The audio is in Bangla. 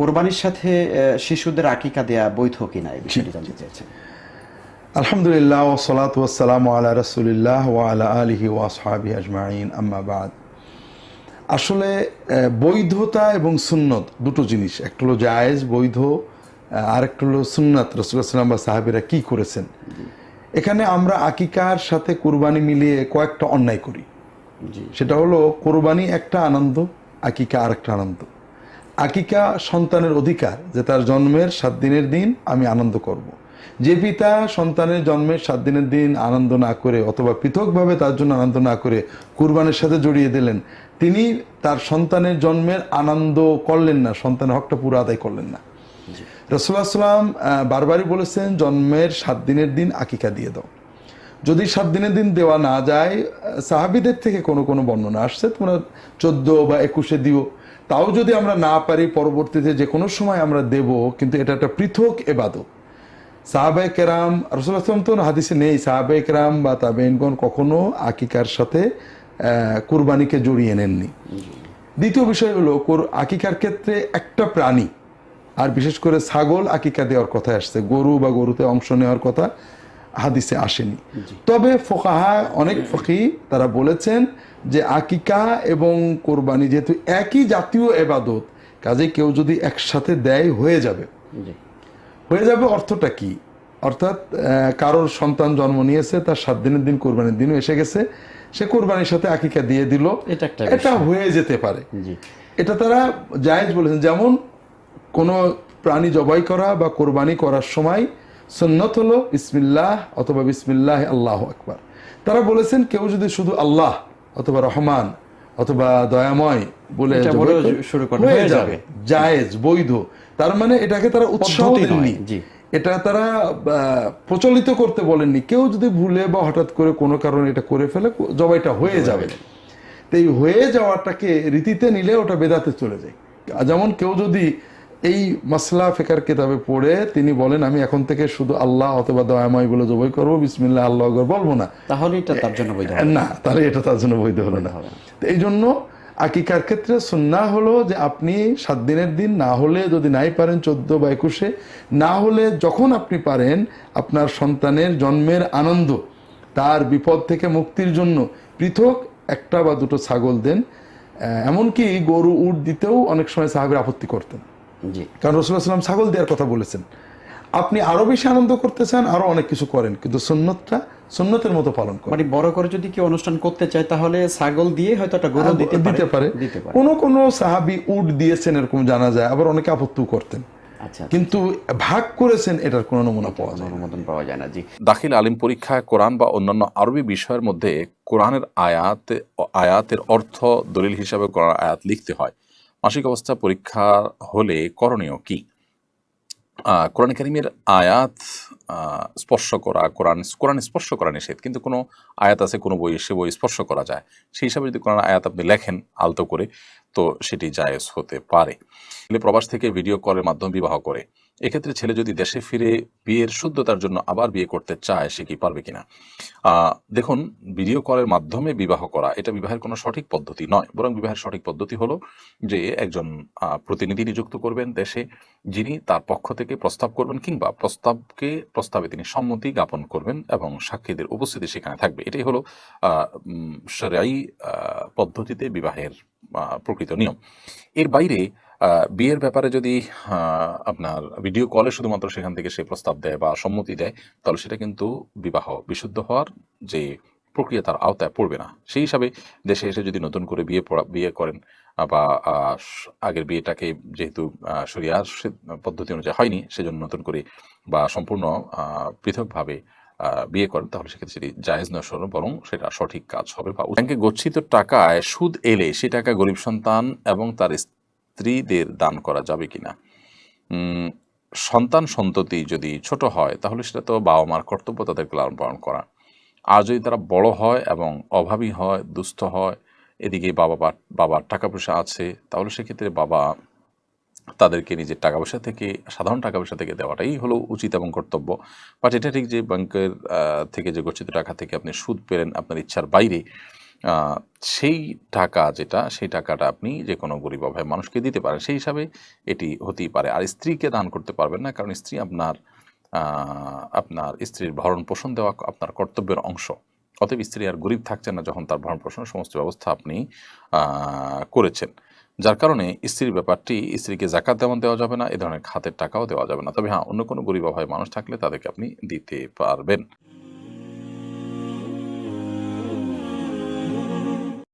কোরবানির সাথে শিশুদের আকিকা দেয়া বৈধ কিনা এই বিষয়টি জানতে চেয়েছেন আলহামদুলিল্লাহ ও সালাত ওয়াসালাম আলা রসুলিল্লাহ ও আলা আলিহি ওয়াসহাবি আজমাইন আম্মা বাদ। আসলে বৈধতা এবং সুন্নত দুটো জিনিস। একটা হলো জায়েজ বৈধ আহ, আরেকটা হলো সুন্নত। রসুলাম বা সাহাবিরা কি করেছেন? এখানে আমরা আকিকার সাথে কুরবানি মিলিয়ে কয়েকটা অন্যায় করি। জি। সেটা হলো কোরবানি একটা আনন্দ আকিকা আরেকটা আনন্দ। আকিকা সন্তানের অধিকার যে তার জন্মের সাত দিনের দিন আমি আনন্দ করব। যে পিতা সন্তানের জন্মের সাত দিনের দিন আনন্দ না করে অথবা পৃথকভাবে তার জন্য আনন্দ না করে কুরবানের সাথে জড়িয়ে দিলেন তিনি তার সন্তানের জন্মের আনন্দ করলেন না সন্তানের হকটা পুরো আদায় করলেন না। রসুল্লাহ সাল্লাম বারবারই বলেছেন জন্মের সাত দিনের দিন আকিকা দিয়ে দাও। যদি সাত দিনের দিন দেওয়া না যায়, সাহাবিদের থেকে কোনো কোনো বর্ণনা আসছে? তোমরা চোদ্দ বা একুশে দিও। তাও যদি আমরা না পারি, পরবর্তীতে যে কোনো সময় আমরা দেব, কিন্তু এটা একটা পৃথক এবাদত। সাহাবাই কেরাম রসুল্লাহ আসলাম তো হাদিসে নেই। সাহাবাই কেরাম বা তাবেনগণ কখনো আকিকার সাথে কুরবানিকে জড়িয়ে নেননি। দ্বিতীয় বিষয় হলো, কোর- আকিকার ক্ষেত্রে একটা প্রাণী, আর বিশেষ করে ছাগল আকিকা দেওয়ার কথা আসছে। গরু বা গরুতে অংশ নেওয়ার কথা। হাদিসে আসেনি। তবে ফোকাহা অনেক ফকি তারা বলেছেন যে আকিকা এবং কোরবানি যেহেতু একই জাতীয় এবাদত কাজে কেউ যদি একসাথে দেয় হয়ে যাবে। হয়ে যাবে অর্থটা কি? অর্থাৎ কারোর সন্তান জন্ম নিয়েছে তার সাত দিনের দিন কোরবানির দিনও এসে গেছে সে কোরবানির সাথে আকিকা দিয়ে দিল। এটা হয়ে যেতে পারে। এটা তারা জায়েজ বলেছেন। যেমন কোনো প্রাণী জবাই করা বা কোরবানি করার সময় সুন্নত হলো বিসমিল্লাহ অথবা বিসমিল্লাহ আল্লাহ আকবার। তারা বলেছেন কেউ যদি শুধু আল্লাহ অথবা রহমান অথবা দয়াময় বলে শুরু হয়ে যাবে। জায়েজ বৈধ। তার মানে এটাকে তারা উৎসাহ দেননি। এটা তারা প্রচলিত করতে বলেননি। কেউ যদি ভুলে বা হঠাৎ করে কোনো কারণে এটা করে ফেলে জবাইটা হয়ে যাবে। তো এই হয়ে যাওয়াটাকে রীতিতে নিলে ওটা বেদাতে চলে যায়। যেমন কেউ যদি এই মাসলা ফেকার কিতাবে পড়ে তিনি বলেন আমি এখন থেকে শুধু আল্লাহ অথবা দয়াময় বলে জবাই করব বিসমিল্লাহ আল্লাহ বলব না। তাহলে এটা তার জন্য বৈধ না। তাহলে এটা তার জন্য বৈধ হলো না। তো এই জন্য আকিকার ক্ষেত্রে সুন্না হলো যে আপনি সাত দিনের দিন না হলে যদি নাই পারেন চোদ্দ বা একুশে না হলে যখন আপনি পারেন আপনার সন্তানের জন্মের আনন্দ তার বিপদ থেকে মুক্তির জন্য পৃথক একটা বা দুটো ছাগল দেন। এমনকি গরু উট দিতেও অনেক সময় সাহাবের আপত্তি করতেন। কারণ রসুল্লাহ সাল্লাম ছাগল দেওয়ার কথা বলেছেন। আপনি আরও বেশি আনন্দ করতে চান আরও অনেক কিছু করেন কিন্তু সুন্নতটা সুন্নতের মতো পালন করেন। মানে বড় করে যদি কেউ অনুষ্ঠান করতে চায় তাহলে ছাগল দিয়ে হয়তো একটা গরু দিতে দিতে পারে। দিতে পারে। কোন কোন সাহাবি উট দিয়েছেন এরকম জানা যায় আবার অনেকে আপত্তিও করতেন। আচ্ছা কিন্তু ভাগ করেছেন এটার কোনো নমুনা পাওয়া যায় অনুমোদন পাওয়া যায় না জি। দাখিল আলিম পরীক্ষায় কোরআন বা অন্যান্য আরবি বিষয়ের মধ্যে কোরআনের আয়াত আয়াতের অর্থ দলিল হিসাবে কোরআন আয়াত লিখতে হয়। মাসিক অবস্থা পরীক্ষা হলে করণীয় কি? কোরআন কারিমের আয়াত স্পর্শ করা, কোরআন কোরআন স্পর্শ করা নিষেধ, কিন্তু কোনো আয়াত আছে, কোনো বই সে বই স্পর্শ করা যায়। সেই হিসাবে যদি কোরআন আয়াত আপনি লেখেন আলতো করে, তো সেটি জায়েজ হতে পারে। ছেলে প্রবাস থেকে ভিডিও কলের মাধ্যমে বিবাহ করে। এক্ষেত্রে ছেলে যদি দেশে ফিরে বিয়ের শুদ্ধতার জন্য আবার বিয়ে করতে চায়, সে কি পারবে কিনা? দেখুন ভিডিও কলের মাধ্যমে বিবাহ করা, এটা বিবাহের কোনো সঠিক পদ্ধতি নয়। বরং বিবাহের সঠিক পদ্ধতি হলো যে, একজন প্রতিনিধি নিযুক্ত করবেন দেশে, যিনি তার পক্ষ থেকে প্রস্তাব করবেন কিংবা প্রস্তাবকে প্রস্তাবে তিনি সম্মতি জ্ঞাপন করবেন এবং সাক্ষীদের উপস্থিতি সেখানে থাকবে। এটাই হলো সরাই পদ্ধতিতে বিবাহের প্রকৃত নিয়ম। এর বাইরে বিয়ের ব্যাপারে যদি আপনার ভিডিও কলে শুধুমাত্র সেখান থেকে সে প্রস্তাব দেয় বা সম্মতি দেয়, তাহলে সেটা কিন্তু বিবাহ, বিশুদ্ধ হওয়ার যে প্রক্রিয়া তার আওতায় পড়বে না। সেই হিসাবে দেশে এসে যদি নতুন করে বিয়ে পড়া বিয়ে করেন বা আগের বিয়েটাকে যেহেতু আহ, শরিয়ার সে- পদ্ধতি অনুযায়ী হয়নি সেজন্য নতুন করে বা সম্পূর্ণ পৃথকভাবে বিয়ে করেন তাহলে সেক্ষেত্রে সেটি জায়েজ নয় বরং সেটা সঠিক কাজ হবে বা ব্যাংকে গচ্ছিত টাকায় সুদ এলে সে টাকা গরিব সন্তান এবং তার স্ত্রীদের দান করা যাবে কিনা? সন্তান সন্ততি যদি ছোট হয় তাহলে সেটা তো বাবা মার কর্তব্য তাদেরকে লালন পালন করা। আর যদি তারা বড় হয় এবং অভাবী হয়, দুস্থ হয়, এদিকে বাবা বাবার টাকা পয়সা আছে, তাহলে সেক্ষেত্রে বাবা তাদেরকে নিজের টাকা পয়সা থেকে, সাধারণ টাকা পয়সা থেকে দেওয়াটাই হলো উচিত এবং কর্তব্য। বাট এটা ঠিক যে ব্যাংকের থেকে যে গচ্ছিত টাকা থেকে আপনি সুদ পেলেন আপনার ইচ্ছার বাইরে সেই টাকা যেটা, সেই টাকাটা আপনি যে কোনো গরিব অভাব মানুষকে দিতে পারেন, সেই হিসাবে এটি হতেই পারে। আর স্ত্রীকে দান করতে পারবেন না, কারণ স্ত্রী আপনার আপনার স্ত্রীর ভরণ পোষণ দেওয়া আপনার কর্তব্যের অংশ। অতএব স্ত্রী আর গরিব থাকছেন না যখন তার ভরণ পোষণের সমস্ত ব্যবস্থা আপনি করেছেন। যার কারণে স্ত্রীর ব্যাপারটি, স্ত্রীকে জাকাত তেমন দেওয়া যাবে না, এ ধরনের খাতের টাকাও দেওয়া যাবে না। তবে হ্যাঁ অন্য কোনো গরিব অভাবে মানুষ থাকলে তাদেরকে আপনি দিতে পারবেন।